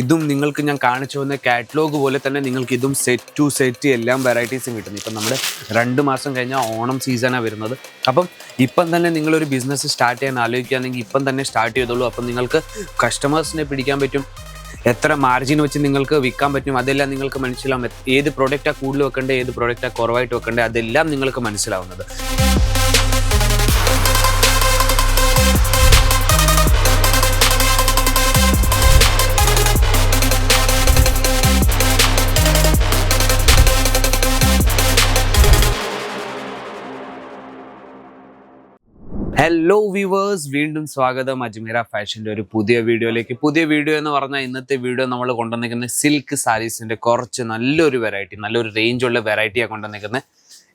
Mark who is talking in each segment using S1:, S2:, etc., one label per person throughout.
S1: ഇതും നിങ്ങൾക്ക് ഞാൻ കാണിച്ചു വന്ന കാറ്റലോഗ് പോലെ തന്നെ നിങ്ങൾക്ക് ഇതും സെറ്റ് ടു സെറ്റ് എല്ലാം വെറൈറ്റീസും കിട്ടുന്നു ഇപ്പം നമ്മുടെ രണ്ട് മാസം കഴിഞ്ഞാൽ ഓണം സീസണാണ് വരുന്നത്. അപ്പം ഇപ്പം തന്നെ നിങ്ങളൊരു ബിസിനസ് സ്റ്റാർട്ട് ചെയ്യാൻ ആലോചിക്കുകയാണെങ്കിൽ ഇപ്പം തന്നെ സ്റ്റാർട്ട് ചെയ്തോളൂ. അപ്പം നിങ്ങൾക്ക് കസ്റ്റമേഴ്സിനെ പിടിക്കാൻ പറ്റും. എത്ര മാർജിൻ വെച്ച് നിങ്ങൾക്ക് വിൽക്കാൻ പറ്റും അതെല്ലാം നിങ്ങൾക്ക് മനസ്സിലാവും. ഏത് പ്രോഡക്റ്റാണ് കൂടുതൽ വെക്കേണ്ടത് ഏത് പ്രോഡക്റ്റാണ് കുറവായിട്ട് വെക്കേണ്ടത് അതെല്ലാം നിങ്ങൾക്ക് മനസ്സിലാവുന്നത്. ഹലോ വ്യൂവേഴ്സ് വീണ്ടും സ്വാഗതം. അജ്മീര ഫാഷന്റെ ഒരു പുതിയ വീഡിയോയിലേക്ക്. പുതിയ വീഡിയോ എന്ന് പറഞ്ഞാൽ ഇന്നത്തെ വീഡിയോ നമ്മൾ കൊണ്ടുവന്നിരിക്കുന്നത് സിൽക്ക് സാരീസിന്റെ കുറച്ച് നല്ലൊരു വെറൈറ്റി നല്ലൊരു റേഞ്ചുള്ള വെറൈറ്റിയാണ് കൊണ്ടുവന്നിരിക്കുന്നത്.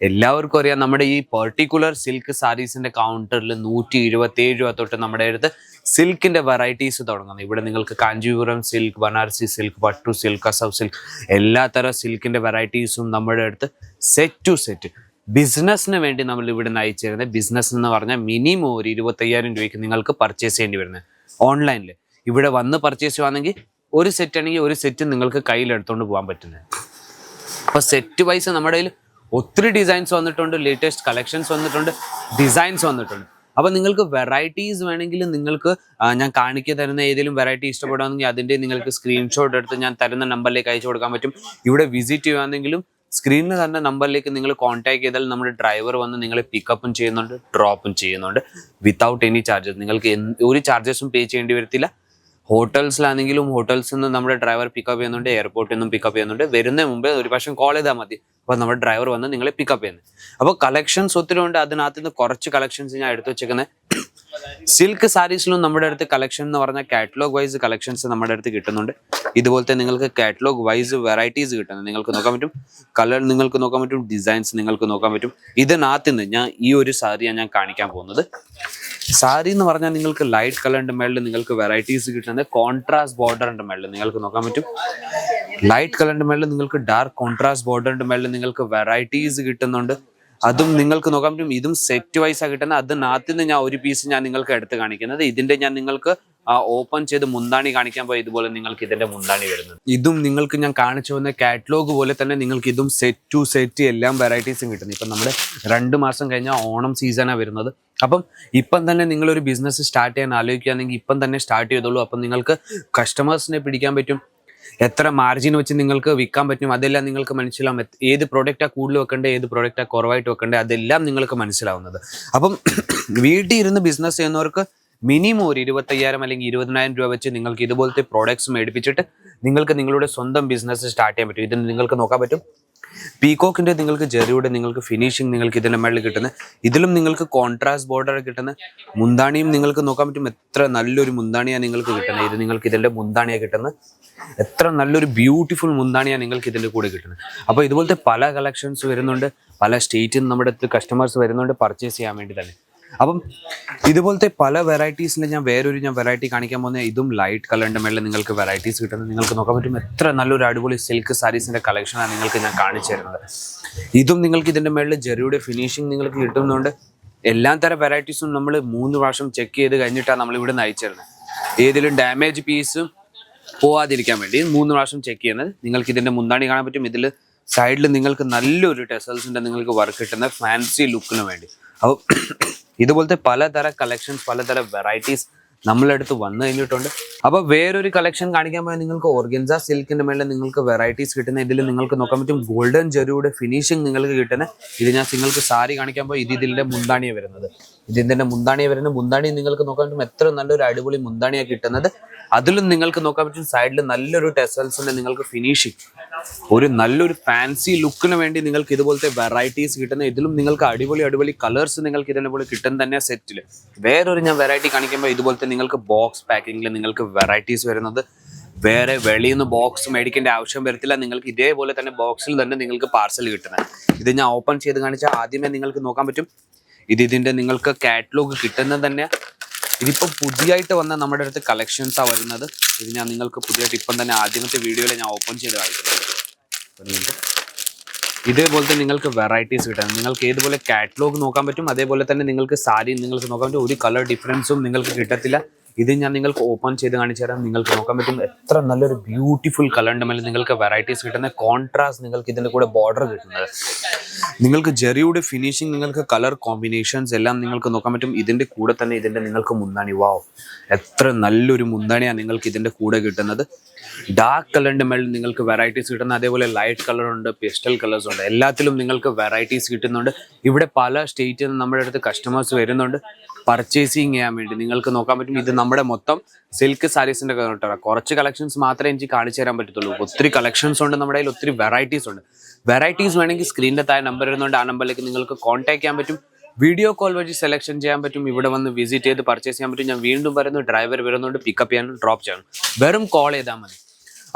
S1: എല്ലാവർക്കും അറിയാം നമ്മുടെ ഈ പെർട്ടിക്കുലർ സിൽക്ക് സാരീസിന്റെ കൗണ്ടറിൽ നൂറ്റി ഇരുപത്തേഴ് രൂപ തൊട്ട് നമ്മുടെ അടുത്ത് സിൽക്കിന്റെ വെറൈറ്റീസ് തുടങ്ങുന്നത് ഇവിടെ നിങ്ങൾക്ക് കാഞ്ചീപുരം സിൽക്ക് ബനാറസി സിൽക്ക് പട്ടു സിൽക്ക് അസവ് സിൽക്ക് എല്ലാത്തരം സിൽക്കിന്റെ വെറൈറ്റീസും നമ്മുടെ അടുത്ത് സെറ്റ് ടു സെറ്റ് ബിസിനസ്സിന് വേണ്ടി നമ്മൾ ഇവിടെ നിന്ന് അയച്ചു തരുന്നത് ബിസിനസ് എന്ന് പറഞ്ഞാൽ മിനിമം ഒരു ഇരുപത്തയ്യായിരം രൂപയ്ക്ക് നിങ്ങൾക്ക് പർച്ചേസ് ചെയ്യേണ്ടി വരുന്നത് ഓൺലൈനിൽ ഇവിടെ വന്ന് പർച്ചേസ് ചെയ്യുവാണെങ്കിൽ ഒരു സെറ്റ് ആണെങ്കിൽ ഒരു സെറ്റ് നിങ്ങൾക്ക് കയ്യിൽ എടുത്തുകൊണ്ട് പോകാൻ പറ്റുന്നത് അപ്പോൾ സെറ്റ് വൈസ് നമ്മുടെ കയ്യിൽ ഒത്തിരി ഡിസൈൻസ് വന്നിട്ടുണ്ട്. ലേറ്റസ്റ്റ് കളക്ഷൻസ് വന്നിട്ടുണ്ട്. ഡിസൈൻസ് വന്നിട്ടുണ്ട്. അപ്പോൾ നിങ്ങൾക്ക് വെറൈറ്റീസ് വേണമെങ്കിൽ നിങ്ങൾക്ക് ഞാൻ കാണിക്കുക തരുന്ന ഏതെങ്കിലും വെറൈറ്റി ഇഷ്ടപ്പെടുകയാണെങ്കിൽ അതിന്റെ നിങ്ങൾക്ക് സ്ക്രീൻഷോട്ട് എടുത്ത് ഞാൻ തരുന്ന നമ്പറിലേക്ക് അയച്ചു കൊടുക്കാൻ പറ്റും. ഇവിടെ വിസിറ്റ് ചെയ്യുകയാണെങ്കിലും സ്ക്രീനിൽ തന്നെ നമ്പറിലേക്ക് നിങ്ങൾ കോൺടാക്ട് ചെയ്താൽ നമ്മുടെ ഡ്രൈവർ വന്ന് നിങ്ങളെ പിക്കപ്പും ചെയ്യുന്നുണ്ട് ഡ്രോപ്പും ചെയ്യുന്നുണ്ട്. വിത്തൗട്ട് എനി ചാർജസ് നിങ്ങൾക്ക് ഒരു ചാർജസും പേ ചെയ്യേണ്ടി വരത്തില്ല. ഹോട്ടൽസിലാണെങ്കിലും ഹോട്ടൽസിൽ നിന്ന് നമ്മുടെ ഡ്രൈവർ പിക്കപ്പ് ചെയ്യുന്നുണ്ട് എയർപോർട്ടിൽ നിന്നും പിക്കപ്പ് ചെയ്യുന്നുണ്ട്. വരുന്ന മുമ്പേ ഒരു പക്ഷേ കോൾ ചെയ്താൽ മതി. അപ്പോൾ നമ്മുടെ ഡ്രൈവർ വന്ന് നിങ്ങളെ പിക്കപ്പ് ചെയ്യുന്നത് അപ്പോൾ കളക്ഷൻസ് ഒത്തിരി ഉണ്ട്. അതിനകത്ത് നിന്ന് കുറച്ച് കളക്ഷൻസ് ഞാൻ എടുത്തു വെച്ചേക്കുന്നത് സിൽക്ക് സാരീസിലും നമ്മുടെ അടുത്ത് കളക്ഷൻ എന്ന് പറഞ്ഞാൽ കാറ്റലോഗ് വൈസ് കളക്ഷൻസ് നമ്മുടെ അടുത്ത് കിട്ടുന്നുണ്ട്. ഇതുപോലത്തെ നിങ്ങൾക്ക് കാറ്റലോഗ് വൈസ് വെറൈറ്റീസ് കിട്ടുന്നത് നിങ്ങൾക്ക് നോക്കാൻ പറ്റും. കളർ നിങ്ങൾക്ക് നോക്കാൻ പറ്റും. ഡിസൈൻസ് നിങ്ങൾക്ക് നോക്കാൻ പറ്റും. ഇതിനകത്ത് നിന്ന് ഞാൻ ഈ ഒരു സാരിയാണ് ഞാൻ കാണിക്കാൻ പോകുന്നത്. സാരി എന്ന് പറഞ്ഞാൽ നിങ്ങൾക്ക് ലൈറ്റ് കളറിന്റെ മേളിൽ നിങ്ങൾക്ക് വെറൈറ്റീസ് കിട്ടുന്നത് കോൺട്രാസ്റ്റ് ബോർഡറിന്റെ മേളിൽ നിങ്ങൾക്ക് നോക്കാൻ പറ്റും. ലൈറ്റ് കളറിന്റെ മേളിൽ നിങ്ങൾക്ക് ഡാർക്ക് കോൺട്രാസ്റ്റ് ബോർഡറിന്റെ മേളിൽ നിങ്ങൾക്ക് വെറൈറ്റീസ് കിട്ടുന്നുണ്ട്. അതും നിങ്ങൾക്ക് നോക്കാൻ പറ്റും. ഇതും സെറ്റ് വൈസ് ആ കിട്ടുന്നത് നാത്തിൽ നിന്ന് ഞാൻ ഒരു പീസ് ഞാൻ നിങ്ങൾക്ക് എടുത്ത് കാണിക്കുന്നത്. ഇതിന്റെ ഞാൻ നിങ്ങൾക്ക് ഓപ്പൺ ചെയ്ത് മുന്താണി കാണിക്കാൻ പോയി ഇതുപോലെ നിങ്ങൾക്ക് ഇതിന്റെ മുന്താണി വരുന്നത്. ഇതും നിങ്ങൾക്ക് ഞാൻ കാണിച്ചു വന്ന കാറ്റലോഗ് പോലെ തന്നെ നിങ്ങൾക്ക് ഇതും സെറ്റ് ടു സെറ്റ് എല്ലാം വെറൈറ്റീസും കിട്ടുന്നത് ഇപ്പം നമ്മുടെ രണ്ട് മാസം കഴിഞ്ഞാൽ ഓണം സീസണാണ് വരുന്നത്. അപ്പം ഇപ്പം തന്നെ നിങ്ങളൊരു ബിസിനസ് സ്റ്റാർട്ട് ചെയ്യാൻ ആലോചിക്കുകയാണെങ്കിൽ ഇപ്പം തന്നെ സ്റ്റാർട്ട് ചെയ്തോളൂ. അപ്പം നിങ്ങൾക്ക് കസ്റ്റമേഴ്സിനെ പിടിക്കാൻ പറ്റും. എത്ര മാർജിൻ വെച്ച് നിങ്ങൾക്ക് വിൽക്കാൻ പറ്റും അതെല്ലാം നിങ്ങൾക്ക് മനസ്സിലാവും. ഏത് പ്രോഡക്റ്റാണ് കൂടുതൽ വെക്കേണ്ടത് ഏത് പ്രോഡക്റ്റാണ് കുറവായിട്ട് വെക്കേണ്ടത് അതെല്ലാം നിങ്ങൾക്ക് മനസ്സിലാവുന്നത്. അപ്പം വീട്ടിൽ ഇരുന്ന് ബിസിനസ് ചെയ്യുന്നവർക്ക് മിനിമം ഒരു ഇരുപത്തയ്യായിരം അല്ലെങ്കിൽ ഇരുപതിനായിരം രൂപ വെച്ച് നിങ്ങൾക്ക് ഇതുപോലത്തെ പ്രോഡക്ട്സ് മേടിപ്പിച്ചിട്ട് നിങ്ങൾക്ക് നിങ്ങളുടെ സ്വന്തം ബിസിനസ് സ്റ്റാർട്ട് ചെയ്യാൻ പറ്റും. ഇതിന് നിങ്ങൾക്ക് നോക്കാൻ പറ്റും. പീകോക്കിന്റെ നിങ്ങൾക്ക് ജെറിയുടെ നിങ്ങൾക്ക് ഫിനിഷിംഗ് നിങ്ങൾക്ക് ഇതിന്റെ മേളിൽ കിട്ടുന്നത് ഇതിലും നിങ്ങൾക്ക് കോൺട്രാസ്റ്റ് ബോർഡർ കിട്ടുന്ന മുന്താണിയും നിങ്ങൾക്ക് നോക്കാൻ പറ്റും എത്ര നല്ലൊരു മുന്താണിയാണ് നിങ്ങൾക്ക് കിട്ടുന്നത്. ഇത് നിങ്ങൾക്ക് ഇതിന്റെ മുന്താണിയാണ് കിട്ടുന്നത്. എത്ര നല്ലൊരു ബ്യൂട്ടിഫുൾ മുന്താണിയാണ് നിങ്ങൾക്ക് ഇതിന്റെ കൂടെ കിട്ടുന്നത്. അപ്പോൾ ഇതുപോലത്തെ പല കളക്ഷൻസ് വരുന്നുണ്ട്. പല സ്റ്റേറ്റിൽ നിന്ന് നമ്മുടെ അടുത്ത് കസ്റ്റമേഴ്സ് വരുന്നുണ്ട്. പർച്ചേസ് ചെയ്യാൻ വേണ്ടി തന്നെ. അപ്പം ഇതുപോലത്തെ പല വെറൈറ്റീസിൽ ഞാൻ വേറൊരു ഞാൻ വെറൈറ്റി കാണിക്കാൻ പോകുന്ന ഇതും ലൈറ്റ് കളറിന്റെ മേളിൽ നിങ്ങൾക്ക് വെറൈറ്റീസ് കിട്ടുന്നത് നിങ്ങൾക്ക് നോക്കാൻ പറ്റും. എത്ര നല്ലൊരു അടിപൊളി സിൽക്ക് സാരീസിന്റെ കളക്ഷനാണ് നിങ്ങൾക്ക് ഞാൻ കാണിച്ചു തരുന്നത്. ഇതും നിങ്ങൾക്ക് ഇതിന്റെ മേളിൽ ജെറിയുടെ ഫിനിഷിംഗ് നിങ്ങൾക്ക് കിട്ടുന്നുണ്ട്. എല്ലാ തരം വെറൈറ്റീസും നമ്മൾ മൂന്ന് പ്രാവശ്യം ചെക്ക് ചെയ്ത് കഴിഞ്ഞിട്ടാണ് നമ്മൾ ഇവിടെ നയിച്ചിരുന്നത് ഏതിലും ഡാമേജ് പീസും പോവാതിരിക്കാൻ വേണ്ടി മൂന്ന് പ്രാവശ്യം ചെക്ക് ചെയ്യുന്നത്. നിങ്ങൾക്ക് ഇതിന്റെ മുന്താണി കാണാൻ പറ്റും. ഇതിൽ സൈഡിൽ നിങ്ങൾക്ക് നല്ലൊരു ടെസൽസിന്റെ നിങ്ങൾക്ക് വർക്ക് കിട്ടുന്ന ഫാൻസി ലുക്കിന് വേണ്ടി. അപ്പോൾ ഇതുപോലത്തെ പലതരം കളക്ഷൻസ് പലതരം വെറൈറ്റീസ് നമ്മളടുത്ത് വന്നു കഴിഞ്ഞിട്ടുണ്ട്. അപ്പോൾ വേറൊരു കളക്ഷൻ കാണിക്കാൻ പോയാൽ നിങ്ങൾക്ക് ഓർഗൻസ സിൽക്കിന്റെ മേളിൽ നിങ്ങൾക്ക് വെറൈറ്റീസ് കിട്ടുന്ന ഇതിൽ നിങ്ങൾക്ക് നോക്കാൻ പറ്റും ഗോൾഡൻ ജെറിയുടെ ഫിനിഷിംഗ് നിങ്ങൾക്ക് കിട്ടുന്ന ഇത് ഞാൻ നിങ്ങൾക്ക് സാരി കാണിക്കാൻ പോയി. ഇത് ഇതിന്റെ മുന്താണിയെ വരുന്നത്. ഇത് ഇതിന്റെ വരുന്ന മുന്താണി നിങ്ങൾക്ക് നോക്കാൻ പറ്റും എത്ര നല്ലൊരു അടിപൊളി മുന്താണിയാണ് കിട്ടുന്നത്. അതിലും നിങ്ങൾക്ക് നോക്കാൻ പറ്റും സൈഡിൽ നല്ലൊരു ടെസൽസിന്റെ നിങ്ങൾക്ക് ഫിനിഷിംഗ് ഒരു നല്ലൊരു ഫാൻസി ലുക്കിന് വേണ്ടി നിങ്ങൾക്ക് ഇതുപോലത്തെ വെറൈറ്റീസ് കിട്ടുന്ന ഇതിലും നിങ്ങൾക്ക് അടിപൊളി അടിപൊളി കളേഴ്സ് നിങ്ങൾക്ക് ഇതിനെ പോലെ കിട്ടുന്ന തന്നെ സെറ്റിൽ വേറൊരു ഞാൻ വെറൈറ്റി കാണിക്കുമ്പോൾ ഇതുപോലത്തെ നിങ്ങൾക്ക് ബോക്സ് പാക്കിങ്ങിൽ നിങ്ങൾക്ക് വെറൈറ്റീസ് വരുന്നത്. വേറെ വെളിയിൽ നിന്ന് ബോക്സ് മേടിക്കേണ്ട ആവശ്യം വരത്തില്ല. നിങ്ങൾക്ക് ഇതേപോലെ തന്നെ ബോക്സിൽ തന്നെ നിങ്ങൾക്ക് പാർസൽ കിട്ടുന്നത്. ഇത് ഞാൻ ഓപ്പൺ ചെയ്ത് കാണിച്ചാൽ ആദ്യമേ നിങ്ങൾക്ക് നോക്കാൻ പറ്റും. ഇത് ഇതിന്റെ നിങ്ങൾക്ക് കാറ്റലോഗ് കിട്ടുന്നത് തന്നെ. ഇതിപ്പോൾ പുതിയതായിട്ട് വന്ന നമ്മുടെ അടുത്ത് കളക്ഷൻസാണ് വരുന്നത്. ഇത് ഞാൻ നിങ്ങൾക്ക് പുതിയതായിട്ട് ഇപ്പം തന്നെ ആദ്യമത്തെ വീഡിയോയിൽ ഞാൻ ഓപ്പൺ ചെയ്ത് കാണിക്കുന്നുണ്ട് ഇതേപോലത്തെ നിങ്ങൾക്ക് വെറൈറ്റീസ് കിട്ടാൻ നിങ്ങൾക്ക് ഏതുപോലെ കാറ്റലോഗ് നോക്കാൻ പറ്റും അതേപോലെ തന്നെ നിങ്ങൾക്ക് സാരി നിങ്ങൾക്ക് നോക്കാൻ പറ്റും. ഒരു കളർ ഡിഫറൻസും നിങ്ങൾക്ക് കിട്ടത്തില്ല. ഇത് ഞാൻ നിങ്ങൾക്ക് ഓപ്പൺ ചെയ്ത് കാണിച്ചു തരാം. നിങ്ങൾക്ക് നോക്കാൻ പറ്റും എത്ര നല്ലൊരു ബ്യൂട്ടിഫുൾ കളറിന്റെ മേലെ നിങ്ങൾക്ക് വെറൈറ്റീസ് കിട്ടുന്ന. കോൺട്രാസ്റ്റ് നിങ്ങൾക്ക് ഇതിന്റെ കൂടെ ബോർഡർ കിട്ടുന്നത്. നിങ്ങൾക്ക് ജെറിയുടെ ഫിനിഷിങ് നിങ്ങൾക്ക് കളർ കോമ്പിനേഷൻസ് എല്ലാം നിങ്ങൾക്ക് നോക്കാൻ പറ്റും. ഇതിന്റെ കൂടെ തന്നെ ഇതിന്റെ നിങ്ങൾക്ക് മുന്താണി. വാവ് എത്ര നല്ലൊരു മുന്താണിയാണ് നിങ്ങൾക്ക് ഇതിന്റെ കൂടെ കിട്ടുന്നത്. ഡാർക്ക് കളറിന്റെ മേളിൽ നിങ്ങൾക്ക് വെറൈറ്റീസ് കിട്ടുന്ന അതേപോലെ ലൈറ്റ് കളർ ഉണ്ട് പെസ്റ്റൽ കളേഴ്സ് ഉണ്ട്. എല്ലാത്തിലും നിങ്ങൾക്ക് വെറൈറ്റീസ് കിട്ടുന്നുണ്ട്. ഇവിടെ പല സ്റ്റേറ്റിൽ നിന്ന് നമ്മുടെ അടുത്ത് കസ്റ്റമേഴ്സ് വരുന്നുണ്ട്. പർച്ചേസിങ് ചെയ്യാൻ വേണ്ടി നിങ്ങൾക്ക് നോക്കാൻ പറ്റും. ഇത് നമ്മുടെ മൊത്തം സിൽക്ക് സാരീസിന്റെ കൗണ്ടറാണ് കുറച്ച് കളക്ഷൻസ് മാത്രമേ എനിക്ക് കാണിച്ചു തരാൻ പറ്റത്തുള്ളൂ. ഒത്തിരി കളക്ഷൻസ് ഉണ്ട് നമ്മുടെ കയ്യിൽ ഒത്തിരി വെറൈറ്റീസ് ഉണ്ട്. വെറൈറ്റീസ് വേണമെങ്കിൽ സ്ക്രീനിന്റെ താഴെ നമ്പർ വരുന്നുണ്ട് ആ നമ്പറിലേക്ക് നിങ്ങൾക്ക് കോൺടാക്ട് ചെയ്യാൻ പറ്റും. വീഡിയോ കോൾ വഴി സെലക്ഷൻ ചെയ്യാൻ പറ്റും. ഇവിടെ വന്ന് വിസിറ്റ് ചെയ്ത് പർച്ചേസ് ചെയ്യാൻ പറ്റും. ഞാൻ വീണ്ടും വരുന്നു. ഡ്രൈവർ വരുന്നുണ്ട് പിക്കപ്പ് ചെയ്യാനും ഡ്രോപ്പ് ചെയ്യാനും. വെറും കോൾ ചെയ്താൽ മതി.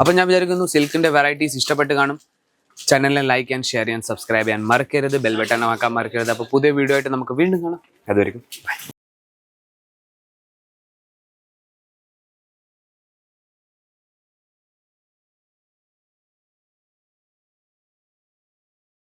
S1: അപ്പം ഞാൻ വിചാരിക്കുന്നു സിൽക്കിന്റെ വെറൈറ്റീസ് ഇഷ്ടപ്പെട്ട് കാണും. ചാനലിനെ ലൈക്ക് ചെയ്യാൻ ഷെയർ ചെയ്യാൻ സബ്സ്ക്രൈബ് ചെയ്യാൻ മറക്കരുത്. ബെൽ ബട്ടൺ ആക്കാൻ മറക്കരുത്. അപ്പോൾ പുതിയ വീഡിയോ ആയിട്ട് നമുക്ക് വീണ്ടും കാണാം. അതുവരെയും ബൈ